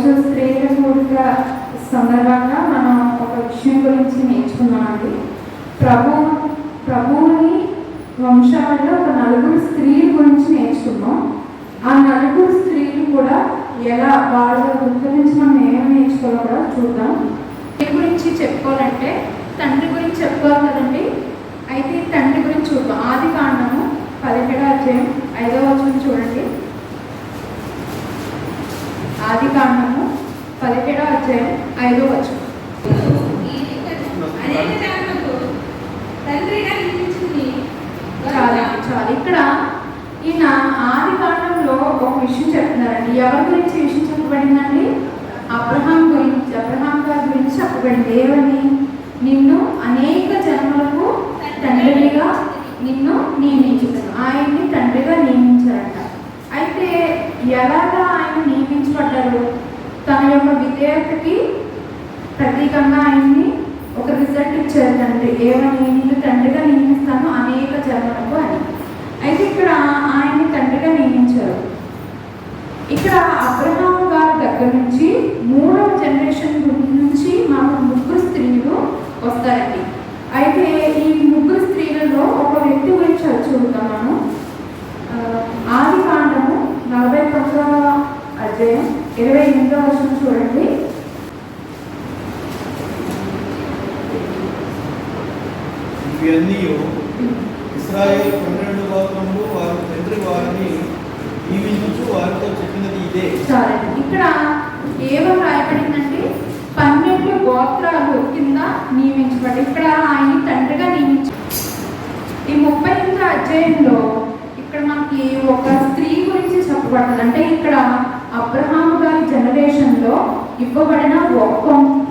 రోజు స్త్రీల కూడిక సందర్భంగా మనం ఒక విషయం గురించి నేర్చుకున్నామండి. ప్రభు ప్రభువుని వంశాలలో ఒక నలుగురు స్త్రీల గురించి నేర్చుకున్నాం. ఆ నలుగురు స్త్రీలు కూడా ఎలా వాళ్ళ వృద్ధి నుంచి మనం ఏమేమి నేర్చుకోవాలో కూడా చూద్దాం. తండ్రి గురించి చెప్పుకోవాలంటే తండ్రి గురించి చెప్పుకోవాలి కదండి? అయితే తండ్రి గురించి చూద్దాం. ఆది కాండము పదిహేడో అధ్యాయం ఐదవ వచనం చూడండి. ఆది కాండము పదిహేడో అధ్యాయం ఐదో వచ్చు అనేక చాలా చాలా. ఇక్కడ ఈయన ఆది కాలంలో ఒక విషయం చెప్తున్నారండి. ఎవరి గురించి విషయం చెప్పబడిందండి? అబ్రహాం గురించి. అబ్రహాం గారి గురించి చెప్పబడింది. ఏమని నిన్ను అనేక జన్మలకు తండ్రిగా నిన్ను నియమించుతాను ఆయన్ని తండ్రిగా నియమించారంట. అయితే ఎలాగా ఆయన నియమించబడ్డారు? తన యొక్క విధేయతకి ప్రతీకంగా ఆయన్ని ఒక రిజల్ట్ ఇచ్చారు తండ్రి. ఏమని నేను తండ్రిగా నియమిస్తాను అనేక జన్మలకు అని. అయితే ఇక్కడ ఆయన్ని తండ్రిగా నియమించారు. ఇక్కడ అబ్రహాం గారి దగ్గర నుంచి మూడవ జనరేషన్ నుంచి మాకు ముగ్గురు స్త్రీలు వస్తారండి. అయితే ఈ ముగ్గురు స్త్రీలలో ఒక వ్యక్తి గురించి అది చూద్దాం మనం ఆ, ఆది కాండము నలభై తొమ్మిదవ అధ్యాయం ఇరవై ఎనిమిదవ వర్షం చూడండి ఇవన్నీ ఇస్రాయేల్ పన్నెండు గోత్రములు వారి తండ్రి వారిని దీవించు వారితో చెప్పినది ఇదే. సరే. ఇక్కడ ఏమో రాయబడిందంటే పన్నెండు గోత్రాలు కింద నియమించబడి ఇక్కడ ఆయన తండ్రిగా నియమించ ఈ ముప్పై ఎనిమిది అధ్యాయంలో ఇక్కడ మనకి ఒక స్త్రీ గురించి చెప్పబడుతుంది. అంటే ఇక్కడ అబ్రహాము గారి జనరేషన్లో ఇవ్వబడిన ఒక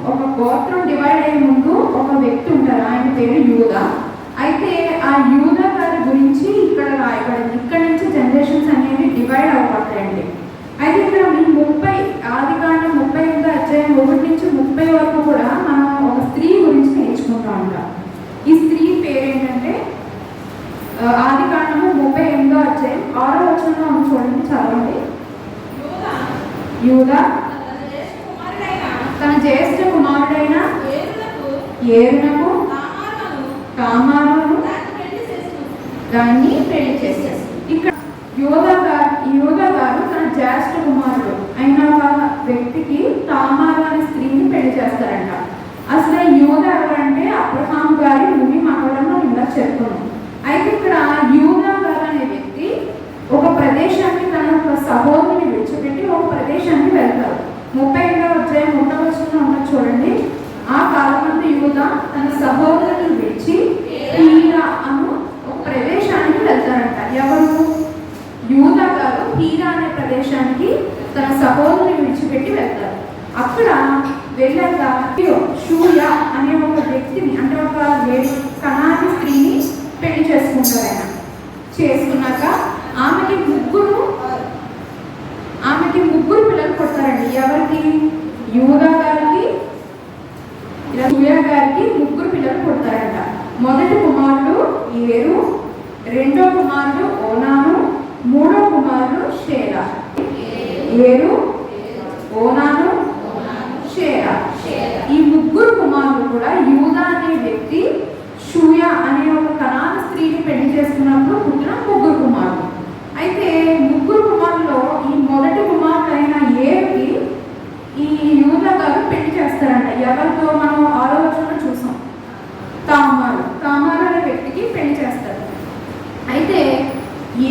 ఒక గోత్రం డివైడ్ అయ్యే ముందు ఒక వ్యక్తి ఉంటారు. ఆయన పేరు యూదా. అయితే ఆ యూద గారి గురించి ఇక్కడ రాయబడింది ఇక్కడ నుంచి జనరేషన్స్ అనేవి డివైడ్ అవ్వబడతాయండి అయితే ఇక్కడ ముప్పై ఆది కాండం ముప్పై ఎనిమిది అధ్యాయం ఒకటి నుంచి ముప్పై వరకు కూడా మనం ఒక స్త్రీ గురించి నేర్చుకుంటా ఉంటాం ఈ స్త్రీ పేరేంటంటే ఆది కాండము ముప్పై ఎనిమిదో అధ్యాయం ఆరో వచనంలో ఉంది చూడండి చదవండి. యూదా? తన జ్యేష్ఠ కుమారుడైన ఏరునకు తామారును దాన్ని పెళ్ళి చేసేసి పెళ్ళి చేశారు. ఇక్కడ యోగా గారు యోగా గారు తన జ్యేష్ఠ కుమారుడు అయిన వ్యక్తికి తామార అనే స్త్రీని పెళ్ళి చేస్తారంట. అసలు యూద ఎవరంటే అబ్రహాం గారి భూమి మండలంలో ఇలా చెప్తున్నాం అయితే ఇక్కడ యోగా గారు అనే వ్యక్తి ఒక ప్రదేశాన్ని తన ఒక సహోదరిని విడిచిపెట్టి ఒక ప్రదేశానికి వెళ్తారు. ముప్పై ఏడవ అధ్యాయం ఒకటో వచనంలో ఉన్నది చూడండి. ఆ కాలమందు యువత తన సహోదరు ఇచ్చి హీరా అను ఒక ప్రదేశానికి వెళ్తారంట. ఎవరు? యూదా గారు హీరా అనే ప్రదేశానికి తన సహోదరుని విడిచిపెట్టి వెళ్తారు. అక్కడ వెళ్ళాక షూయ అనే ఒక వ్యక్తిని అంటే ఒక కణాది స్త్రీని పెళ్ళి చేసుకుంటారు ఆయన. చేసుకున్నాక ఆమెకి ముగ్గురు ఆమెకి ముగ్గురు పిల్లలు కొడతారండి ఎవరికి? యూదా గారికి. ఇలా సూర్య గారికి ముగ్గురు పిల్లలు పుడతారంట మొదటి కుమారుడు ఏరు రెండో కుమారుడు ఓనాను మూడో కుమారుడు షేరా ఏరు ఓనాను షేరా ఈ ముగ్గురు కుమారులు కూడా యూదా అనే వ్యక్తి షూయ అనే ఒక కణాల స్త్రీని పెళ్ళి చేసుకున్నప్పుడు పుట్టిన ముగ్గురు కుమారులు అయితే ముగ్గురు కుమారుల్లో ఈ మొదటి కుమారుడు అయిన ఏరుకి ఈ యూద గారు పెళ్ళి చేస్తారంట ఎవరితో మనం ఆలోచన చూసాం తామారు తామారు అనే వ్యక్తికి పెళ్ళి చేస్తారు అయితే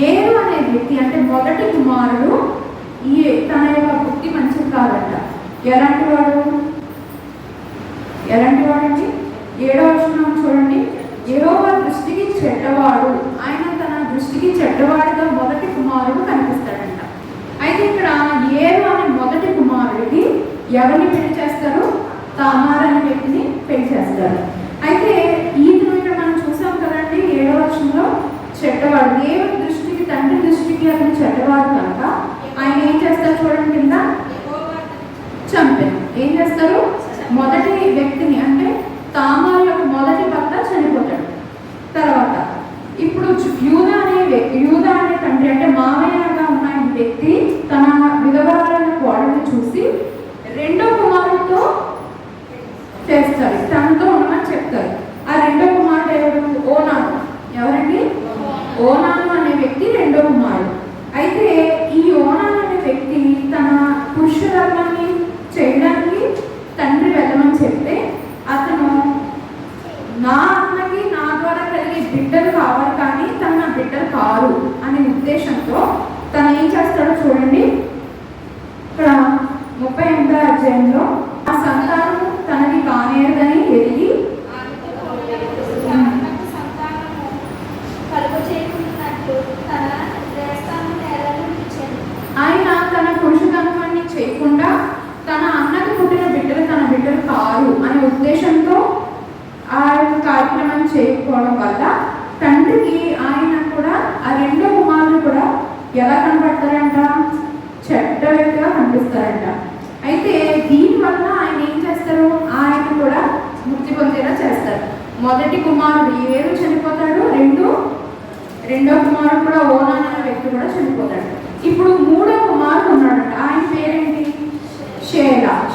ఏరు అనే వ్యక్తి అంటే మొదటి కుమారుడు ఈ తన యొక్క బుద్ధి మంచిది కాదంట ఎలాంటి వాడు? ఎలాంటి వాడండి? ఏడో వచనం చూడండి. యెహోవా దృష్టికి చెడ్డవాడు. ఆయన తన దృష్టికి చెడ్డవాడిగా మొదటి కుమారుడు కనిపిస్తాడంట. అయితే ఇక్కడ ఏరు అనే మొదటి కుమారుడికి ఎవరిని పెళ్ళి చేస్తారు? తమ haciendo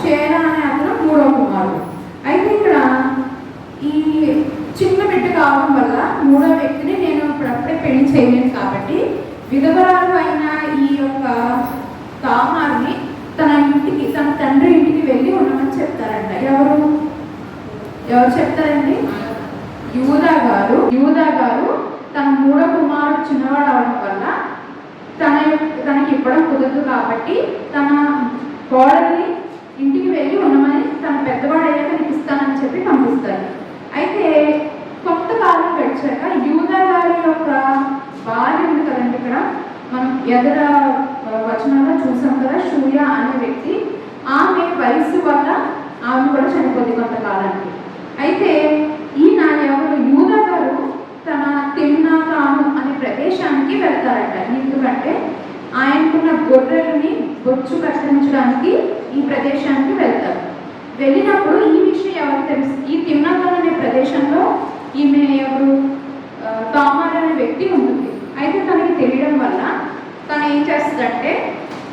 చేరా అనే అతను మూడో కుమారుడు. అయితే ఇక్కడ ఈ చిన్న బిడ్డ కావడం వల్ల మూడో వ్యక్తిని నేను ఇప్పుడప్పుడే పెళ్ళి చేయలేను కాబట్టి విధవరాలు అయిన ఈ యొక్క తామారిని తన ఇంటికి తన తండ్రి ఇంటికి వెళ్ళి ఉండమని చెప్తారంట. ఎవరు? ఎవరు చెప్తారండి? యూదా గారు. యూదా గారు తన మూడో కుమారుడు చిన్నవాడు అవడం వల్ల తన యొక్క- తనకి ఇవ్వడం కుదరదు కాబట్టి తన కోడల్ని ఇంటికి వెళ్ళి ఉండమని తన పెద్దవాడు అయ్యాక నీకు ఇస్తానని చెప్పి పంపిస్తారు. అయితే కొంతకాలం గడిచాక యూదా గారి యొక్క భార్య ఉంది కదండి ఇక్కడ. మనం ఎదర ఆ, వచనంలో చూసాం కదా షూయ అనే వ్యక్తి. ఆమె వయసు వల్ల ఆమె కూడా చనిపోద్ది కొంతకాలానికి. అయితే ఈయన ఎవరు యూదా గారు తన తిమ్నాతాను అనే ప్రదేశానికి వెళ్తారట. ఎందుకంటే ఆయనకున్న గొర్రెలని బొచ్చు కత్తిరించడానికి ఈ ప్రదేశానికి వెళ్తారు. వెళ్ళినప్పుడు ఈ విషయం ఎవరికి తెలుసు? ఈ తిమ్నాథన్ అనే ప్రదేశంలో ఈమె ఎవరు? తామర్ అనే వ్యక్తి ఉంటుంది. అయితే తనకి తెలియడం వల్ల తను ఏం చేస్తుందంటే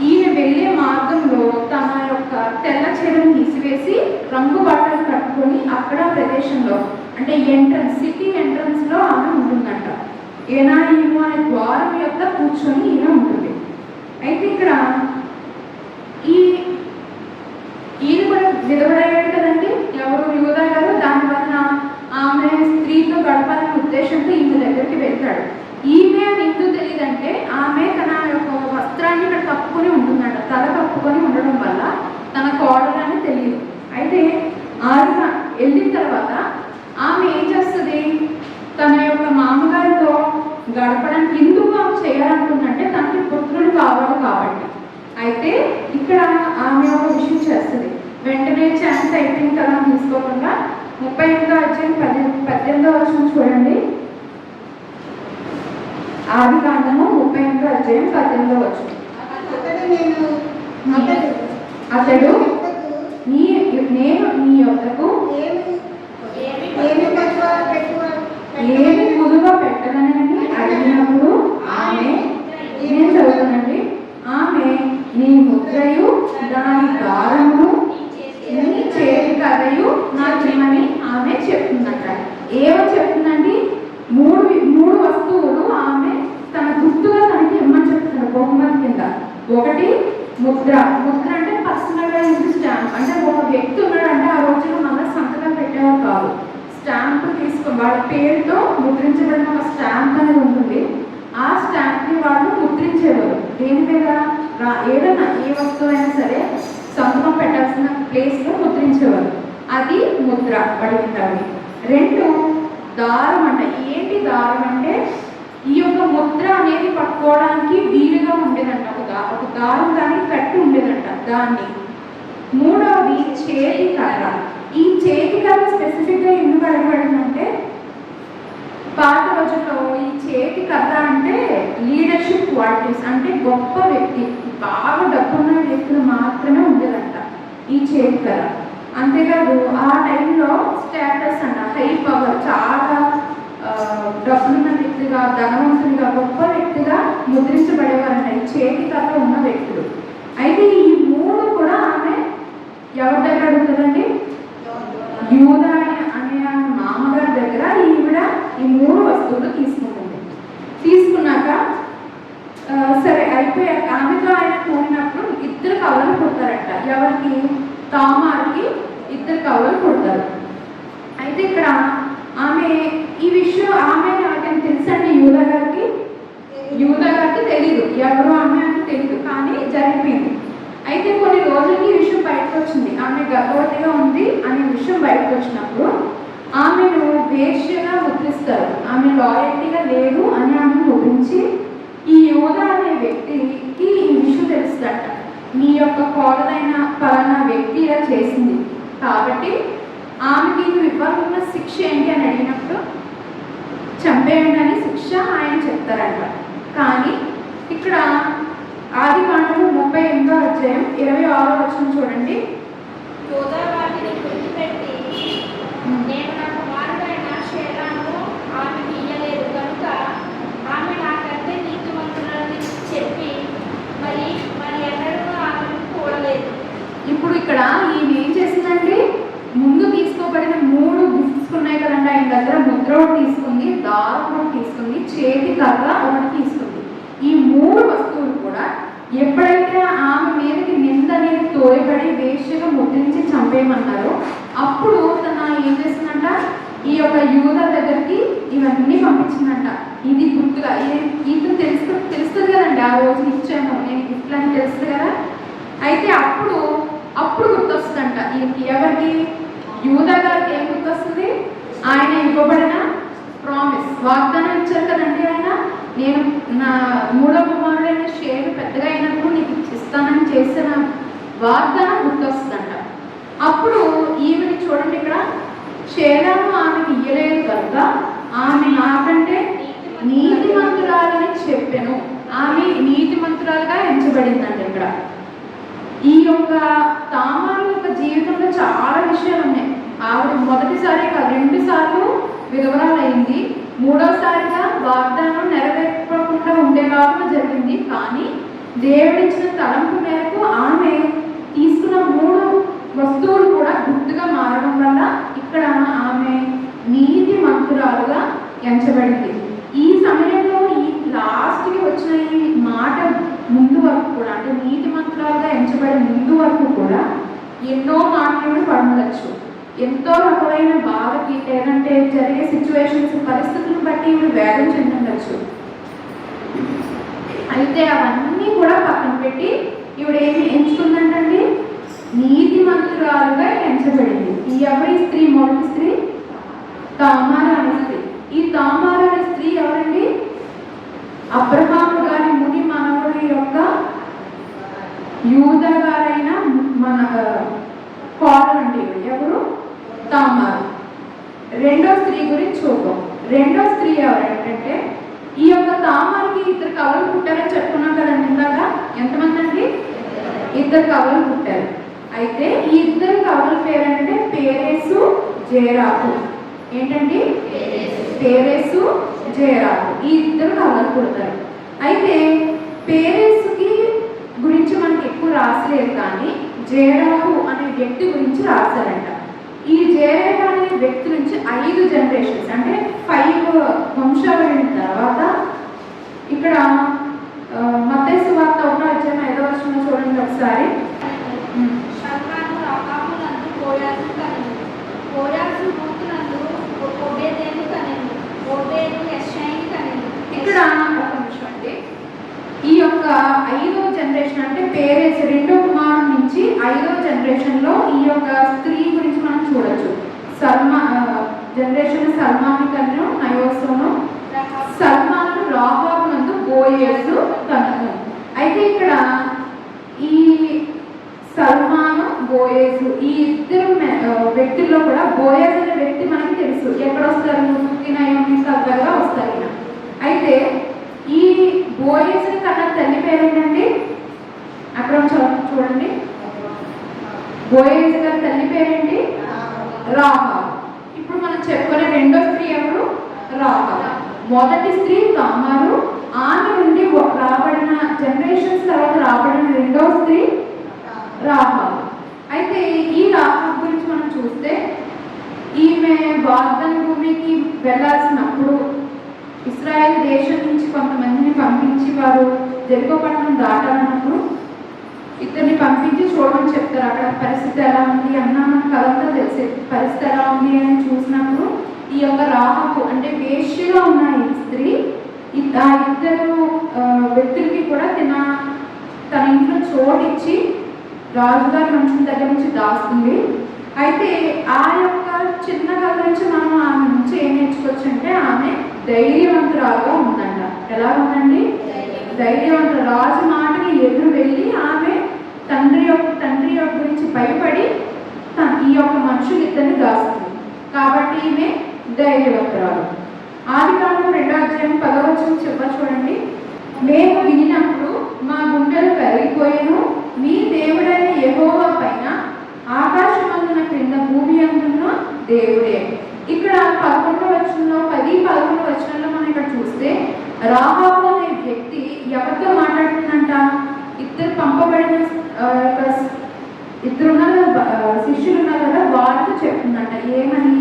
ఈమె వెళ్ళే మార్గంలో తన యొక్క తెల్ల చీరను తీసివేసి రంగు బట్టలు కట్టుకొని అక్కడ ప్రదేశంలో అంటే ఎంట్రన్స్ సిటీ ఎంట్రన్స్లో ఆమె ఉంటుందంట. ఏనాయిము అనే ద్వారం యొక్క కూర్చొని ఈమె ఉంటుంది. అయితే ఇక్కడ ఈ విధవడయ్యాడు కదండి? ఎవరు యూదా గారు? వలన ఆమె స్త్రీతో గడపాలనే ఉద్దేశంతో ఈమె దగ్గరికి వెళ్తాడు. ఈమె అని ఎందుకు తెలియదంటే ఆమె తన యొక్క వస్త్రాన్ని ఇక్కడ కప్పుకొని ఉంటుందంట. తల కప్పుకొని ఉండడం వల్ల తన కోడలని తెలియదు. అయితే ఆమె వెళ్ళిన తర్వాత ఆమె ఏం చేస్తుంది? తన యొక్క మామగారితో గడపడానికి ఎందుకు ఆమె చేయాలనుకుందంటే తనకి పుత్రుడు కావాలి కాబట్టి. అయితే ఇక్కడ ఆమె ఒక విషయం చేస్తుంది. వెంటనే ఛాన్స్ అయిపోయిన కదా తీసుకోకుండా ముప్పై ఎనిమిదో అధ్యాయం పది పద్దెనిమిదో వచ్చిన చూడండి. ఆది కాండము ముప్పై ఎనిమిదో అధ్యాయం పద్దెనిమిదో వచ్చిన అతడు నీ నేను నీ యొక్కకు ఏమి ఏమి ఏమి పెట్టువ పెట్టువ ఏమి ముదుగా పెట్టదనని అడిగినప్పుడు ఆమె నేను చదువుతానండి ఆమె నీ ముద్రయు దాని దారమును నీ చేతి కథయు నాకు ఇమ్మని ఆమె చెప్తుందంట ఏమని చెప్తుందండి మూడు మూడు వస్తువులు ఆమె తన గుర్తుగా తనకి ఇమ్మని చెప్తున్నారు బహుమతి కింద ఒకటి ముద్ర. ముద్ర అంటే పర్సనల్గా యూజ్ స్టాంప్. అంటే ఒక వ్యక్తి ఉన్నాడంటే ఆ రోజుల్లో మన సంతకం పెట్టేవారు కాదు. స్టాంప్ తీసుకో వాళ్ళ పేరుతో ముద్రించబడిన ఒక స్టాంప్ అనేది ఉంటుంది. ఆ స్టాంప్ని వాళ్ళు ముద్రించేవారు. దేని మీద? రా- ఏదైనా ఏ వస్తువు అయినా సరే సంతకం పెట్టాల్సిన ప్లేస్లో ముద్రించేవారు. అది ముద్ర పడినవి రెండు దారం అంటే ఏంటి దారం అంటే ఈ యొక్క ముద్ర అనేది పట్టుకోవడానికి వీలుగా ఉండేదంట. ఒక దారం దానికి కట్టి ఉండేదంట దాన్ని. మూడవది చేతి కర్ర. ఈ చేతి కర్ర స్పెసిఫిక్గా ఎందుకు అడగబడిందంటే పాత రోజుల్లో ఈ చేతి కర్ర అంటే లీడర్షిప్ క్వాలిటీస్ అంటే గొప్ప వ్యక్తి. బాగా డబ్బున్న వ్యక్తులు మాత్రమే ఉండేదంట ఈ చేతి కర్ర. అంతేకాదు ఆ టైంలో స్టేటస్ అంట హై పవర్ చాలా డబ్బున్న వ్యక్తిగా ధనవంతునిగా గొప్ప వ్యక్తిగా ముద్రించబడేవారంట. ఈ చేతి ఉన్న వ్యక్తులు. అయితే ఈ మూడు కూడా ఆమె ఎవరి దగ్గర అడుగుతుందండి? యూద అనే ఆమె మామగారి దగ్గర ఈవిడ ఈ మూడు వస్తువులు తీసుకుంటుంది. తీసుకున్నాక సరే అయిపోయాక ఆమెతో ఆయన కూడినప్పుడు ఇద్దరు కవలలు పుడతారట ఎవరికి? తామారికి ఇద్దరు కవలలు కొడతారు. అయితే ఇక్కడ ఆమె ఈ విషయం ఆమె నాకేం తెలుసండి యూద గారికి యూద గారికి తెలియదు ఎవరు ఆమె అని తెలియదు కానీ జరిగిపోయింది అయితే కొన్ని రోజులకి ఈ విషయం బయటకు వచ్చింది ఆమె గర్భవతిగా ఉంది అనే విషయం బయటకు వచ్చినప్పుడు ఆమెను వేష్యగా ముద్రిస్తారు. ఆమె లాయల్టీగా లేదు అని ఆమె ముద్రించి ఈ యోధ అనే వ్యక్తికి ఈ విషయం తెలుస్తుందట మీ యొక్క కోడలైన పలానా వ్యక్తి ఇలా చేసింది. కాబట్టి ఆమెకి నువ్వు ఇవ్వాలన్న శిక్ష ఏంటి? అని అడిగినప్పుడు చంపేయండి అని శిక్ష ఆయన చెప్తారంట. కానీ ఇక్కడ ఆది కాండము ముప్పై ఎనిమిదో అధ్యాయం ఇరవై ఆరో వచ్చిన చూడండి. యోధా వాటిని గుర్తుపెట్టి నేను నా కుమారుడైన షేరాను ఆమెకి ఇయ్యలేదు కనుక ఆమె నాకంటే నీతిమంతులని చెప్పి మరి మరి ఎన్నడూ ఆమెను కూడలేదు ఇప్పుడు ఇక్కడ ఈమె ఏం చేసిందండి ముందు తీసుకోబడిన మూడు గిఫ్ట్స్ ఉన్నాయి కదండి ఆయన దగ్గర ముద్ర ఒకటి తీసుకుంది దారం ఒకటి తీసుకుంది చేతి కర్ర ఒకటి తీసుకుంది. ఈ మూడు వస్తువులు కూడా ఎప్పుడైతే ఆమె మీదకి నింద అనేది తోయబడి వేష్యగా ముద్రించి చంపేయమన్నారో అప్పుడు తన ఏం చేసిందంట? ఈ యొక్క యూద దగ్గరికి ఇవన్నీ పంపించిందంట. ఇది గుర్తుగా ఇది ఇది తెలుసు తెలుస్తుంది కదండి ఆ రోజు ఇచ్చాము నేను గిఫ్ట్లు అని తెలుస్తుంది కదా? అయితే అప్పుడు అప్పుడు గుర్తొస్తుందంట. ఈయనకి ఎవరికి యూదా గారికి ఏం గుర్తొస్తుంది? ఆయన ఇవ్వబడిన ప్రామిస్ వాగ్దానం ఇచ్చారు కదండి ఆయన? నేను నా మూడో కుమారుడైన షేర్ పెద్దగా అయినప్పుడు నీకు ఇస్తానని చేసిన వాగ్దానం గుర్తొస్తుందంట. అప్పుడు ఈమెని చూడండి ఇక్కడ. షేరాను ఆమెకి ఇయ్యలేదు కనుక ఆమె నాకంటే నీతిమంతురాలని చెప్పాను. ఆమె నీతిమంతురాలుగా ఎంచబడిందండి ఇక్కడ. ఈ యొక్క తామారు యొక్క జీవితంలో చాలా విషయాలు ఉన్నాయి. ఆవిడ మొదటిసారి కాదు రెండు సార్లు విధవరాలైంది. మూడోసారిగా వాగ్దానం నెరవేర్పకుండా ఉండేలాగా జరిగింది. కానీ దేవుడిచ్చిన తలంపు మేరకు ఆమె తీసుకున్న మూడు వస్తువులు కూడా గుర్తుగా మారడం వల్ల ఇక్కడ ఆమె నీతి మంతురాలుగా ఎంచబడింది. ఈ సమయంలో ఈ లాస్ట్కి వచ్చిన ఈ మాట ముందు వరకు కూడా అంటే నీతి మంత్రాలుగా ఎంచబడే ముందు వరకు కూడా ఎన్నో మాటలను పడవచ్చు ఎంతో రకమైన బాధకి లేదంటే జరిగే సిచ్యువేషన్స్ పరిస్థితులను బట్టి ఇవి వేదం చెందవచ్చు అయితే అవన్నీ కూడా పక్కన పెట్టి ఇవిడ ఏమి ఎంచుకుందంటండి? నీతి మంత్రాలుగా ఎంచబడింది. ఈ ఎవరి స్త్రీ? మొదటి స్త్రీ? తామార అనే స్త్రీ. ఈ తామార అనే స్త్రీ ఎవరండి? అబ్రహాము గారి ముని మానవుడి యొక్క యూద గారైన మన కోడలండి ఎవరు? తామారు. రెండో స్త్రీ గురించి చూద్దాం. రెండో స్త్రీ ఎవరంటే ఈ యొక్క తామారికి ఇద్దరు కవలు పుట్టారని చెప్పుకున్నాం కదండి ఇందాక? ఎంతమంది అండి ఇద్దరు కవలు పుట్టారు. అయితే ఈ ఇద్దరు కవల పేరంటే పేరేసు జయరాకు ఏంటండి? పేరేసు జయరాకు ఈ ఇద్దరు కవలు పుడతారు. అయితే పేరేసుకి గురించి మనకి ఎక్కువ రాసలేదు కానీ జయరాకు అనే వ్యక్తి గురించి రాశారంట. ఈ జయరాకు అనే వ్యక్తి నుంచి ఐదు జనరేషన్స్ అంటే ఫైవ్ వంశాలు అయిన తర్వాత ఇక్కడ మతేసు వార్త ఒకటో అధ్యాయం ఐదో వర్షంలో చూడండి ఒకసారి. ఉమ్. ఒక యొక్క ఐదో జనరేషన్ అంటే పేరెంట్స్ రెండో కుమారుడు నుంచి ఐదో జనరేషన్లో ఈ యొక్క స్త్రీ గురించి మనం చూడొచ్చు. సల్మా జనరేషన్ సల్మాని కన్ను నయోసోను రహాబు సల్మాను రాహాబు నందు బోయస్ కన్ను. అయితే ఇక్కడ ఈ సల్మాను బోయేసు ఈ ఇద్దరు వ్యక్తుల్లో కూడా బోయేస్ అనే వ్యక్తి మనకి తెలుసు. ఎక్కడ వస్తారు? ముక్కి నయోమి దగ్గరగా వస్తారు అయితే ఈ బోయేస్ కన్నా తల్లి పేరేంటండి అక్కడ చూ- చూడండి బోయేస్ గారి తల్లి పేరేంటి రాహా ఇప్పుడు మనం చెప్పుకునే రెండో స్త్రీ ఎవరు రాహా మొదటి స్త్రీ తామారు ఆమె నుండి ఒక- రాబడిన జనరేషన్స్ తర్వాత రాబడిన రెండో స్త్రీ రాహాబు అయితే ఈ రాహాబు గురించి మనం చూస్తే ఈమె వాగ్దాన భూమికి వెళ్ళాల్సినప్పుడు ఇస్రాయేల్ దేశం నుంచి కొంతమందిని పంపించి వారు జెరికో పట్టణం దాటాలన్నప్పుడు ఇద్దరిని పంపించి చూడమని చెప్తారు అక్కడ పరిస్థితి ఎలా ఉంది అన్న మనకు తెలిసే. పరిస్థితి ఎలా ఉంది అని చూసినప్పుడు ఈ యొక్క రాహకు అంటే వేష్యలో ఉన్న ఈ స్త్రీ ఆ ఇద్దరు వ్యక్తులకి కూడా తిన తన ఇంట్లో చోటిచ్చి రాజుగారి మనుషుల దగ్గర నుంచి దాస్తుంది. అయితే ఆ యొక్క చిన్న కథ నుంచి మనం ఆమె నుంచి ఏం నేర్చుకోవచ్చు అంటే ఆమె ధైర్యవంతురాలుగా ఉందంట. ఎలా ఉందండి? ధైర్యవంతులు రాజు మాటని ఎదురు వెళ్ళి ఆమె తండ్రి యొక్క తండ్రి యొక్క గురించి భయపడి ఈ యొక్క మనుషులు ఇద్దరిని దాస్తుంది కాబట్టి ఈమె ధైర్యవంతురాలు. ఆది కాలం రెండో అధ్యాయం పదవచనం చెప్ప చూడండి. మేము వినినప్పుడు మా గుండెలు కరిగిపోయాను. మీ దేవుడైన యహోవా పైన ఆకాశమందున క్రింద భూమి అందున్న దేవుడే. ఇక్కడ పదకొండు వచనంలో పది పదకొండు వచనంలో మనం ఇక్కడ చూస్తే రాహాబు అనే వ్యక్తి ఎవరితో మాట్లాడుతుందంట? ఇద్దరు పంపబడిన ఇద్దరు ఉన్నారు శిష్యులు ఉన్నారు కదా వారితో చెప్తుందంట ఏమని?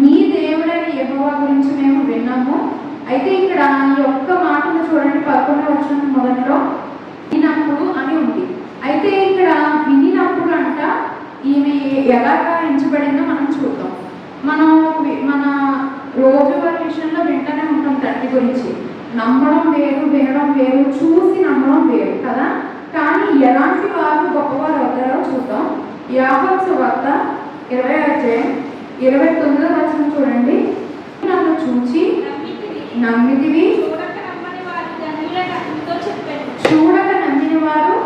మీ దేవుడైన యెహోవా గురించి మేము విన్నాము. అయితే ఇక్కడ ఈ ఒక్క మాటను చూడండి పదకొండవ వచ్చిన మొదట్లో వినప్పుడు అని ఉంది. అయితే ఇక్కడ వినినప్పుడు అంట ఈమె ఎలాగా ఎంచబడిందో మనం చూద్దాం. మనం మన రోజువారి విషయంలో వింటూనే ఉంటాం తండ్రి గురించి. నమ్మడం వేరు వినడం వేరు చూసి నమ్మడం వేరు కదా? కానీ ఎలాంటి వారు గొప్పవారు అవుతారో చూద్దాం. యాహోత్స వార్త ఇరవై అధ్యాయం ఇరవై తొమ్మిదో వచ్చిన చూడండి. నన్ను చూచి నమ్మితివి. చూడక నమ్మిన వారు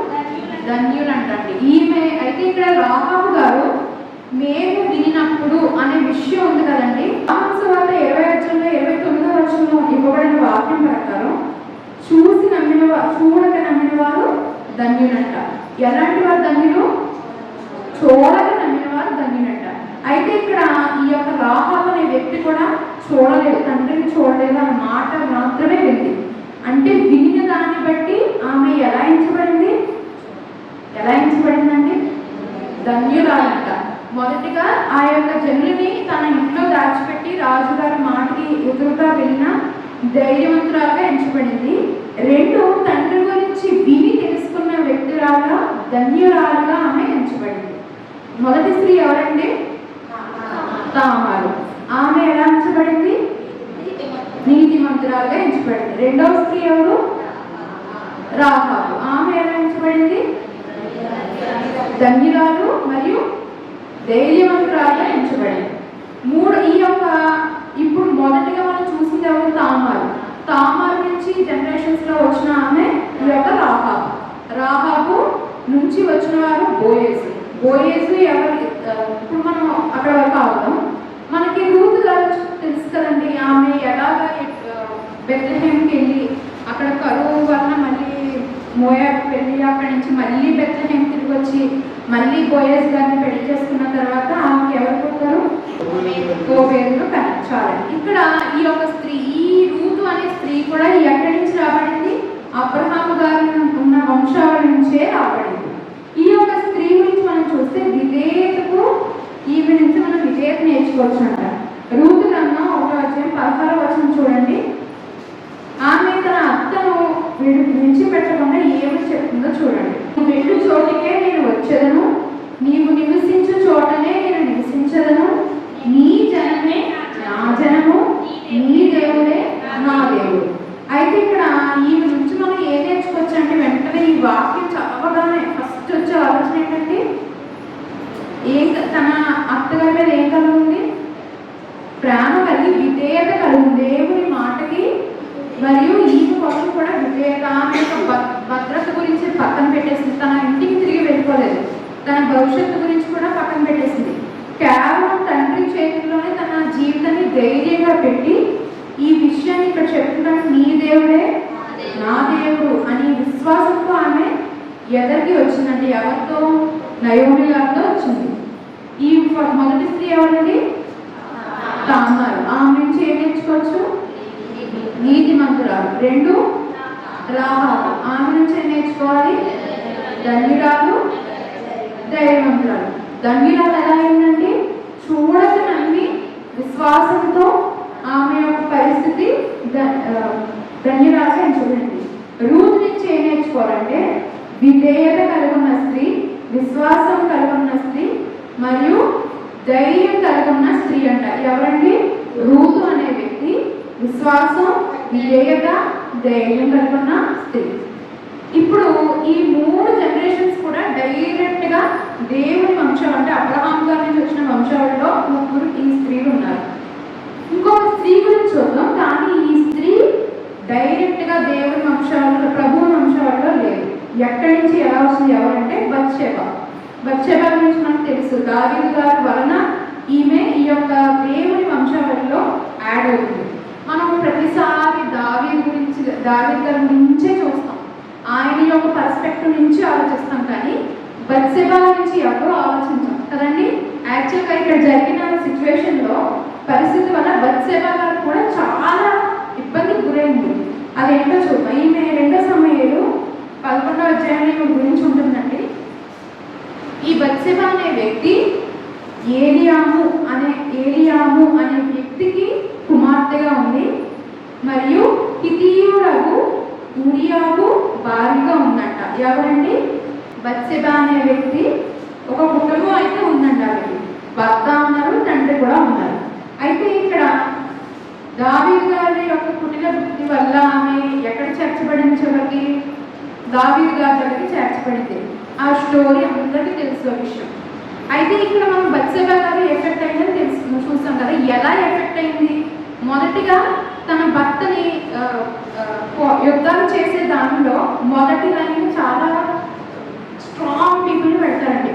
ధన్యులు అంటండి ఈమె అయితే ఇక్కడ రాహాబు గారు మేము వినినప్పుడు అనే విషయం ఉంది కదండి. వార్త ఇరవై అధ్యాయంలో ఇరవై తొమ్మిదో వర్షంలో ఇవ్వబడిన వాక్యం ప్రకారం చూసి నమ్మిన వారు చూడక నమ్మిన వారు ధన్యులంట. ఎలాంటి వారు ధన్యులు? చూడక నమ్మిన వారు అయితే ఇక్కడ ఈ యొక్క రాహాబ్ అనే వ్యక్తి కూడా చూడలేదు. తండ్రిని చూడలేదు అన్న మాట మాత్రమే వింది. అంటే విని దాన్ని బట్టి ఆమె ఎలా ఎంచబడింది? ఎలా ఎంచబడిందండి? ధన్యురాలంట. మొదటిగా ఆ యొక్క జనులని తన ఇంట్లో దాచిపెట్టి రాజుగారి మాటకి ఎదురుగా వెళ్ళిన ధైర్యవంతురాలుగా ఎంచబడింది. రెండు తండ్రి గురించి విని తెలుసుకున్న వ్యక్తురాలుగా ధన్యురాలుగా ఆమె ఎంచబడింది. మొదటి స్త్రీ ఎవరండి? తామారు. ఆమె ఎలా ఎంచబడింది? నీతిమంతురాలుగా ఎంచబడింది. రెండవ స్త్రీ ఎవరు? రాహాబు ఆమె ఎలా ఎంచబడింది? ధన్యురాలు మరియు ధైర్యవంతురాలుగా ఎంచబడింది. మూడు ఈ యొక్క ఇప్పుడు మొదటిగా మనం చూసింది ఎవరు? తామారు. తామారు నుంచి జనరేషన్స్లో వచ్చిన ఆమె ఈ యొక్క రాహాబు రాహాబు నుంచి వచ్చిన వారు బోయేసు బోయేసు ఎవరి ఇప్పుడు మనం అక్కడ వరకు అవుతాం మనకి రూత్ గారు తెలుసు కదండి ఆమె ఎలాగ బెత్లహేమ్కి వెళ్ళి అక్కడ కరువు వలన మళ్ళీ మోయాబ్ వెళ్ళి అక్కడి నుంచి మళ్ళీ బెత్లహేమ్ తిరిగి వచ్చి మళ్ళీ బోయేజ్ గారిని పెళ్ళి చేసుకున్న తర్వాత ఆమెకి ఎవరు పుట్టారు గోబేరును కనిపించాలని ఇక్కడ ఈ యొక్క స్త్రీ ఈ రూతు అనే స్త్రీ కూడా ఎక్కడి నుంచి రాబడింది? అబ్రహాము గారి ఉన్న వంశావళి నుంచే రాబడింది. ఈ యొక్క స్త్రీ గురించి మనం చూస్తే విధేయతకు ఈమె నుంచి మనం విధేయత నేర్చుకోవచ్చు అంట రూతులన్న ఒకటో ఒక అధ్యాయం పదహార వచనం చూడండి. ఆమె తన అత్తను నుంచి విడిచిపెట్టకుండా ఏమి చెప్తుందో చూడండి. "నువ్వు వెళ్ళు చోటికే నేను వచ్చేదను. నీవు నివసించు చోటనే నేను నివసించదను. నీ జనమే నా జనము. నీ దేవుడే నా దేవుడు. అయితే ఇక్కడ ఈ ఏం నేర్చుకోవచ్చు అంటే వెంటనే ఈ వాక్యం చదవగానే ఫస్ట్ వచ్చే ఆలోచన ఏంటంటే ఏం తన అత్తగారి మీద ఏం కలుగుంది ఉంది? ప్రేమ కలిగి విధేయత కలుగు దేవుని మాటకి మరియు ఈమె కోసం కూడా విధేయత ఆమె భద్రత గురించి పక్కన పెట్టేసింది. తన ఇంటికి తిరిగి వెళ్ళిపోలేదు. తన భవిష్యత్తు గురించి కూడా పక్కన పెట్టేసింది. కేవలం తండ్రి చేతుల్లోనే తన జీవితాన్ని ధైర్యంగా పెట్టి ఈ విషయాన్ని ఇక్కడ చెప్తున్నాను నీ దేవుడే నా దేవుడు అని విశ్వాసంతో ఆమె ఎదరికి వచ్చిందండి ఎవరితో? నయోమి గారితో వచ్చింది. ఈ మొదటి స్త్రీ ఎవరండి? తామారు. ఆమె నుంచి ఏం నేర్చుకోవచ్చు? నీతి మంతురాలు రెండు రాహాలు. ఆమె నుంచి ఏం నేర్చుకోవాలి? ధన్యురాలు ధైర్యవంతురాలు. ధన్యురాలు ఎలా అయిందండి? చూడక నమ్మి విశ్వాసంతో ఆమె యొక్క పరిస్థితి ధ- ఆ, చూడండి రూత్ నుంచి ఏం నేర్చుకోవాలంటే విధేయత కలుగున్న స్త్రీ విశ్వాసం కలుగున్న స్త్రీ మరియు ధైర్యం కలుగున్న స్త్రీ అంట. ఎవరండి? రూతు అనే వ్యక్తి విశ్వాసం విధేయత ధైర్యం కలుగున్న స్త్రీ. ఇప్పుడు ఈ మూడు జనరేషన్స్ కూడా డైరెక్ట్గా దేవుని వంశం అంటే అబ్రహాం గారి నుంచి వచ్చిన వంశాలలో ముగ్గురు ఈ స్త్రీలు ఉన్నారు. ఇంకొక స్త్రీ గురించి చూద్దాం. కానీ ఈ డైరెక్ట్గా డైరెక్ట్గా దేవుని వంశాలలో ప్రభు వంశాలలో లేదు ఎక్కడి నుంచి ఎలా వస్తుంది ఎవరంటే బత్షేబ. బత్షేబ గురించి మనకు తెలుసు. దావీదు గారి వలన ఈమె ఈ యొక్క దేవుని వంశావళిలో యాడ్ అవుతుంది. మనం ప్రతిసారి దావి గురించి దావీదు గారి నుంచే చూస్తాం. ఆయన యొక్క పర్స్పెక్టివ్ నుంచి ఆలోచిస్తాం కానీ బత్సెబా నుంచి ఎవరు ఆలోచించాం కదండి? యాక్చువల్గా ఇక్కడ జరిగిన సిచ్యువేషన్లో పరిస్థితి వల్ల బత్సెబా గారు కూడా చాలా ఇబ్బందికి గురైంది. అదేంటో చూద్దాం ఈమె రెండో సమయాలు పదకొండవ అధ్యాయం ఈమె గురించి ఉంటుందండి. ఈ బత్సెబ అనే వ్యక్తి ఏలియాము అనే ఏలియాము అనే వ్యక్తికి కుమార్తెగా ఉంది. మరియు హితీయుడకు ఉరియాకు భారీగా ఉందంట. ఎవరండి? బత్సెబ అనే వ్యక్తి ఒక కుటుంబం అయితే ఉందంట అది భర్త ఉన్నారు తండ్రి కూడా ఉన్నారు. అయితే ఇక్కడ దావీదు గారి యొక్క పుట్టిన బుద్ధి వల్ల ఆమె ఎక్కడ చేర్చబడింది చివరికి దావీదు గారి దగ్గరికి చేర్చబడింది. ఆ స్టోరీ అందరికీ తెలుసు విషయం. అయితే ఇక్కడ మనం బత్సెబ గారు ఎఫెక్ట్ అయిందని తెలుసు. చూసాం కదా ఎలా ఎఫెక్ట్ అయింది? మొదటిగా తన భర్తని యుద్ధాలు చేసే దానిలో మొదటి లైన్ చాలా స్ట్రాంగ్ పీపుల్ పెడతారండి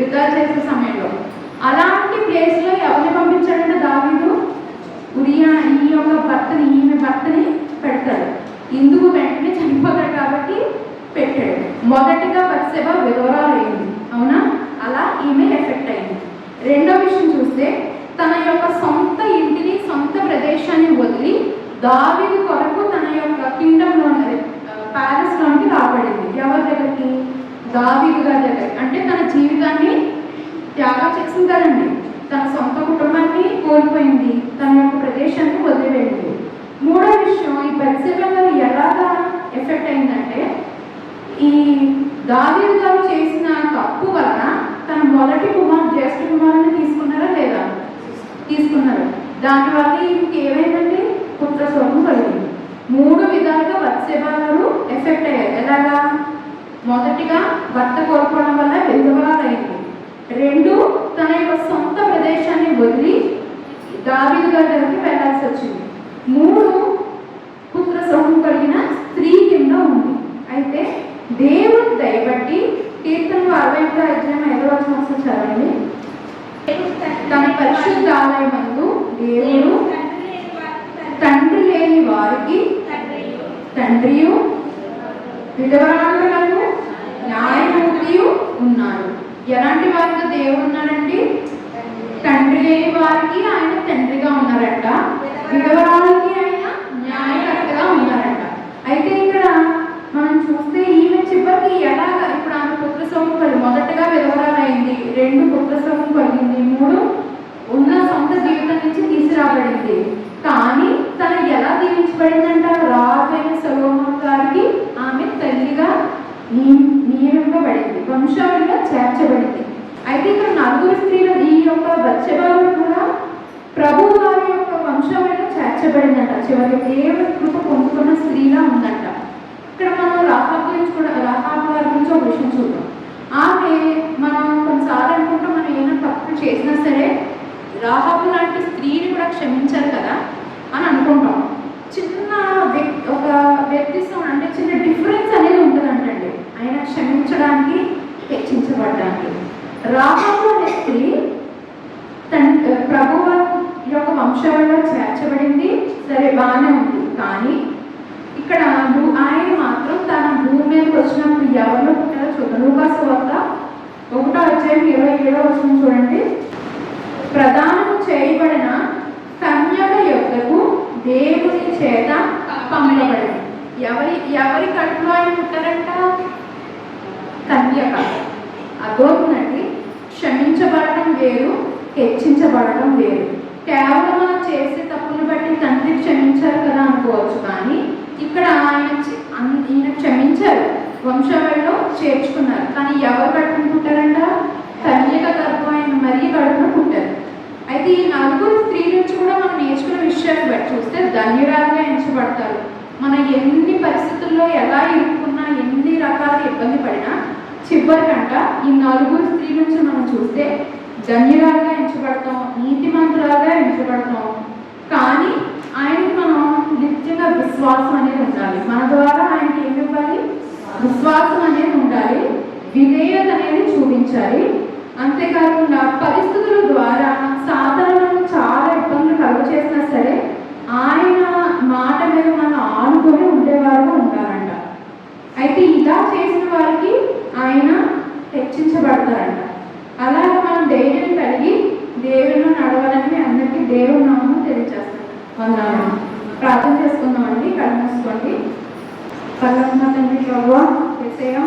యుద్ధాలు చేసే సమయంలో. అలాంటి ప్లేస్లో ఎవరిని పంపించాడంటే ఉరియా ఈ యొక్క భర్తని ఈమె భర్తని పెడతాడు. ఇందుకు వెంటనే చనిపోతాడు కాబట్టి పెట్టాడు. మొదటిగా పరిసెవ వివరాలు అయింది అవునా? అలా ఈమె ఎఫెక్ట్ అయింది. రెండో విషయం చూస్తే తన యొక్క సొంత ఇంటిని సొంత ప్రదేశాన్ని వదిలి దావీదు కొరకు తన యొక్క కింగ్డమ్లో ప్యాలెస్లోనికి రాబడింది. ఎవరి దగ్గరికి? దావీదు గారి అంటే తన జీవితాన్ని త్యాగం చేసింది కదండి. తన సొంత కుటుంబాన్ని కోల్పోయింది. తన యొక్క ప్రదేశాన్ని వదిలిపెట్టింది. మూడో విషయం ఈ పరిశీలన ఎలాగా ఎఫెక్ట్ అయిందంటే ఈ దావీదు గారు చేసిన తప్పు వలన తన మొదటి కుమార్ జ్యేష్ఠ కుమారుని తీసుకున్నారా లేదా? తీసుకున్నారు. దానివల్ల ఇంక ఏమైందండి? పుత్ర స్వరం కలిగింది. మూడు విధాలుగా వత్సేబా గారు ఎఫెక్ట్ అయ్యారు. ఎలాగా? మొదటిగా భర్త కోల్పోవడం వల్ల విధవరాలైంది. రెండు తన యొక్క సొంత ప్రదేశాన్ని వదిలి దావీదు గారి దగ్గరికి వెళ్ళాల్సి వచ్చింది. మూడు పుత్ర సమూహం కలిగిన స్త్రీ కింద ఉంది. అయితే దేవుని దయబట్టి కీర్తనలు అరవై ఐదు అధ్యాయం ఐదవ వచనం చదవండి. తన పరిశుద్ధ ఆలయమందు దేవుడు తండ్రి లేని వారికి తండ్రియు విధవరాంగులకు న్యాయమూర్తియు ఉన్నాడు. ఎలాంటి వారితో దేవుడు ఉన్నాడండి? తండ్రి లేని వారికి ఆయన తండ్రిగా ఉన్నారట. విధవరాలకి ఆయన న్యాయకర్తగా ఉన్నారట. అయితే ఇక్కడ మనం చూస్తే ఈమె చివరికి ఎలాగ ఇప్పుడు ఆమె పుత్ర సమూహాలు మొదటగా విధవరాలైంది రెండు పుత్ర సమూహం కలిగింది మూడు ఉన్న సొంత జీవితం నుంచి తీసుకురాబడింది. కానీ తను ఎలా దీవించబడిందంట? రాజైన సలోమన్ గారికి ఆమె తల్లిగా నియమింపబడింది. వంశావళిగా చేర్చబడింది. అయితే ఇక్కడ నలుగురు స్త్రీలు ఈ యొక్క బచ్చబాలు కూడా ప్రభు వారి యొక్క వంశావళిగా చేర్చబడిందంట. చివరికి దేవుడి కృప పొందుకున్న స్త్రీలా ఉందంట. ఇక్కడ మనం రాహాబ్ గురించి కూడా రాహాబ్ గారి గురించి ఒక విషయం చూద్దాం. ఆమె మనం కొన్నిసార్లు అనుకుంటాం మనం ఏమైనా తప్పులు చేసినా సరే రాహాబు లాంటి స్త్రీని కూడా క్షమించారు కదా అని అనుకుంటాం. చిన్న వ్యక్తి ఒక వ్యక్తిత్వం అంటే చిన్న డిఫరెన్స్ అనేది ఉంటుందంటండి. ఆయన క్షమించడానికి హెచ్చించబడ్డానికి రాహు అనే స్త్రీ తన ప్రభు యొక్క వంశంలో చేర్చబడింది. సరే బాగానే ఉంది. కానీ ఇక్కడ భూ- ఆయన మాత్రం తన భూమి మీదకి వచ్చినప్పుడు ఎవరిలో పుట్టారో చూద్దాం. వద్ద ఒకటో అధ్యాయం ఇరవై ఏడో వచ్చిన చూడండి. ప్రదానం చేయబడిన కన్యల యొక్కకు దేవుని చేత పంపబడింది ఎవరి ఎవరి కడుపులో ఆయన పుట్టారంట? కన్యక. అదోనండి క్షమించబడటం వేరు హెచ్చించబడటం వేరు. కేవలం మనం చేసే తప్పులు బట్టి తండ్రి క్షమించారు కదా అనుకోవచ్చు కానీ ఇక్కడ ఆయన ఈయన క్షమించారు. వంశంలో చేర్చుకున్నారు. కానీ ఎవరు కడుపున పుట్టారంట కన్యక గర్భం ఆయన మరీ కడుపున పుట్టారు అయితే ఈ నలుగురు స్త్రీ నుంచి కూడా మనం నేర్చుకున్న విషయాన్ని బట్టి చూస్తే ధన్యురాలుగా ఎంచబడతారు. మన ఎన్ని పరిస్థితుల్లో ఎలా ఇరుక్కున్నా ఎన్ని రకాల ఇబ్బంది పడినా చివరికంట ఈ నలుగురు స్త్రీ నుంచి మనం చూస్తే ధన్యురాలుగా ఎంచబడతాం నీతి మంత్రులాగా ఎంచబడతాం. కానీ ఆయనకి మనం నిత్యంగా విశ్వాసం అనేది ఉండాలి. మన ద్వారా ఆయనకి ఏమి ఇవ్వాలి? విశ్వాసం అనేది ఉండాలి. విధేయత అనేది చూపించాలి. అంతేకాకుండా పరిస్థితుల ద్వారా సాధారణంగా చాలా ఇబ్బందులు కలుగు చేసినా సరే ఆయన మాట మీద మనం ఆనుకొని ఉండేవారుగా ఉండాలంట. అయితే ఇలా చేసిన వారికి ఆయన హెచ్చించబడతారంట అలాగే మనం ధైర్యం కలిగి దేవుని నడవాలని మీ అందరికీ దేవుని నామం తెలియజేస్తాం. ప్రార్థన చేసుకుందామండి కలుసుకోండి పల్లమ్మ తండ్రి విషయం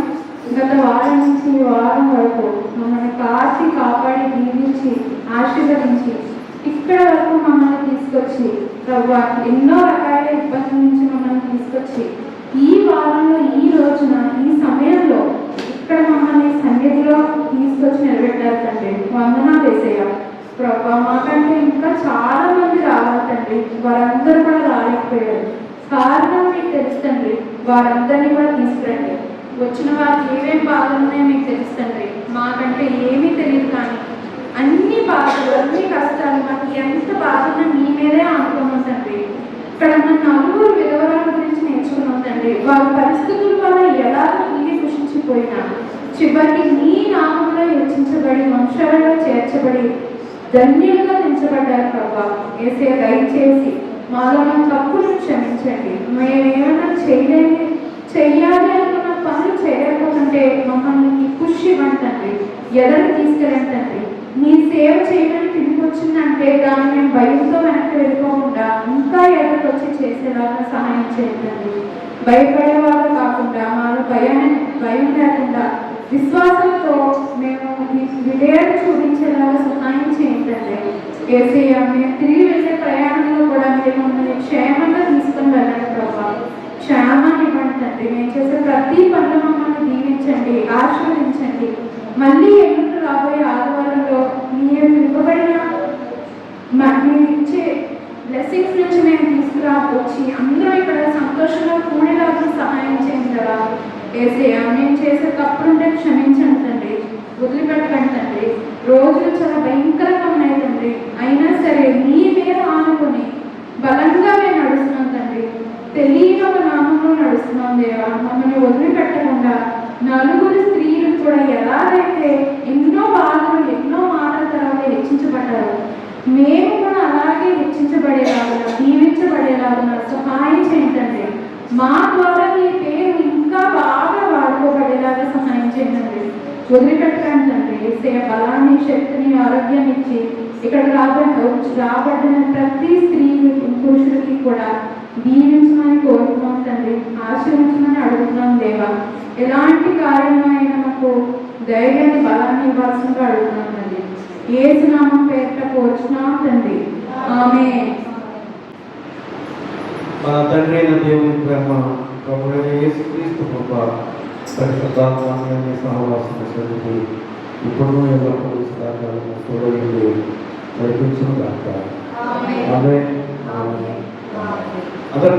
గత వారం నుంచి వారం వరకు మమ్మల్ని కాచి కాపాడి దీవించి ఆశీర్వదించి ఇక్కడ వరకు మమ్మల్ని తీసుకొచ్చి ప్రభా ఎన్నో రకాల ఇబ్బంది నుంచి మమ్మల్ని తీసుకొచ్చి ఈ వారంలో ఈ రోజున ఈ సమయంలో ఇక్కడ మమ్మల్ని సన్నిధిలో తీసుకొచ్చి నిలబెట్టారు తండ్రి వందనాలు వేసేయ ప్రభా మాకంటే ఇంకా చాలా మంది రావాలి తండ్రి వారందరూ కూడా రాలేకపోయారు. కారణం మీకు తెలుసు తండ్రి వారందరినీ కూడా తీసుకురండి. వచ్చిన వారికి ఏమేమి బాధలు ఉన్నాయో మీకు తెలుసు తండ్రి మాకంటే ఏమీ తెలియదు కానీ అన్ని బాధలు అన్ని కష్టాలు మాకు ఎంత బాధ ఉన్నా మీ మీదే అనుకున్నాం తండ్రి ఇక్కడ మన నలుగురు విధవరాల గురించి నేర్చుకున్నాం తండ్రి వారి పరిస్థితుల వల్ల ఎలా తిరిగి చివరికి నీ నామంలో హెచ్చించబడి మనుషులలో చేర్చబడి ధన్యులుగా పెంచబడ్డారు ప్రభా. ఏసే దయచేసి మాలో ఉన్న తప్పులు క్షమించండి మేమేమైనా చేయలేని చెయ్యాలి అనుకున్న పనులు చేయకపోతుంటే మమ్మల్ని కృషి ఇవ్వండి ఎదరు తీసుకెళ్ళండి మీ సేవ చేయడానికి తిరిగి వచ్చిందంటే దాన్ని మేము భయంతో వెనక్కి వెళ్ళిపోకుండా ఇంకా ఎదరికి వచ్చి చేసేలాగా సహాయం చేయండి. భయపడే వాళ్ళు కాకుండా మాలో భయం భయం లేకుండా విశ్వాసంతో మేము మీకు విధేయత చూపించేలాగా సహాయం చేయండి ఏసయ్య మేము తిరిగి వెళ్ళే ప్రయాణంలో కూడా మీరు మమ్మల్ని క్షేమంగా తీసుకొని వెళ్ళండి ప్రభావ క్షేమాన్ని ఇవ్వండి తండ్రి. మేము చేసే ప్రతి పనులు మమ్మల్ని దీవించండి ఆశీర్వదించండి. మళ్ళీ ఎన్నికలు రాబోయే ఆదివారంలో మీరు ఇవ్వబడిన మ- మీరు ఇచ్చే బ్లెస్సింగ్స్ నుంచి మేము తీసుకురా వచ్చి అందరూ ఇక్కడ సంతోషంగా కూడేలాగా సహాయం చేయండి కదా ఏసయ్య మేము చేసే తప్పులుంటే క్షమించండి తండ్రి. వదిలిపెట్టకండి తండ్రి. రోజులు చాలా భయంకరంగా ఉన్నాయి తండ్రి. అయినా సరే నీ మీద ఆనుకుని బలంగా మేము నడుస్తున్నాం తండ్రి. తెలియని ఒక నామంలో నడుస్తున్నాం దేవా. మమ్మల్ని వదిలిపెట్టకుండా నలుగురు స్త్రీలు కూడా ఎలాగైతే ఎన్నో బాధలు ఎన్నో మాటల తర్వాత హెచ్చించబడ్డారు మేము కూడా అలాగే హెచ్చించబడేలాగా దీవించబడేలాగా సహాయం చేయండి మా ద్వారా మీ పేరు ఇంకా బాగా వాడుకోబడేలాగా సహాయం చేయండి వదిలిపెట్టండి తండ్రి బలాన్ని శక్తిని ఆరోగ్యాన్ని ఇచ్చి ఇక్కడ రాబడ్డ రాబడిన ప్రతి స్త్రీకి పురుషులకి కూడా దీవించమని కోరుతున్నాం తండ్రి. ఆశీర్వించమని అడుగుతున్నాం దేవా. ఎలాంటి కార్యంలో అయినా మాకు ధైర్యాన్ని బలాన్ని ఇవ్వాల్సిందిగా అడుగుతున్నాం తండ్రి. ఏ నామం పేరిట కోరుచున్నాం తండ్రి. ఆమె మన తండ్రి అయిన దేవుని ప్రేమ ప్రభుడైన యేసుక్రీస్తు కృప పరిశుద్ధాత్మాన్ని సహవాసం సరిపి ఇప్పుడు ఎల్లప్పుడూ సదాకాలము తోడైంది నడిపించును ఆమె ఆమె అందరూ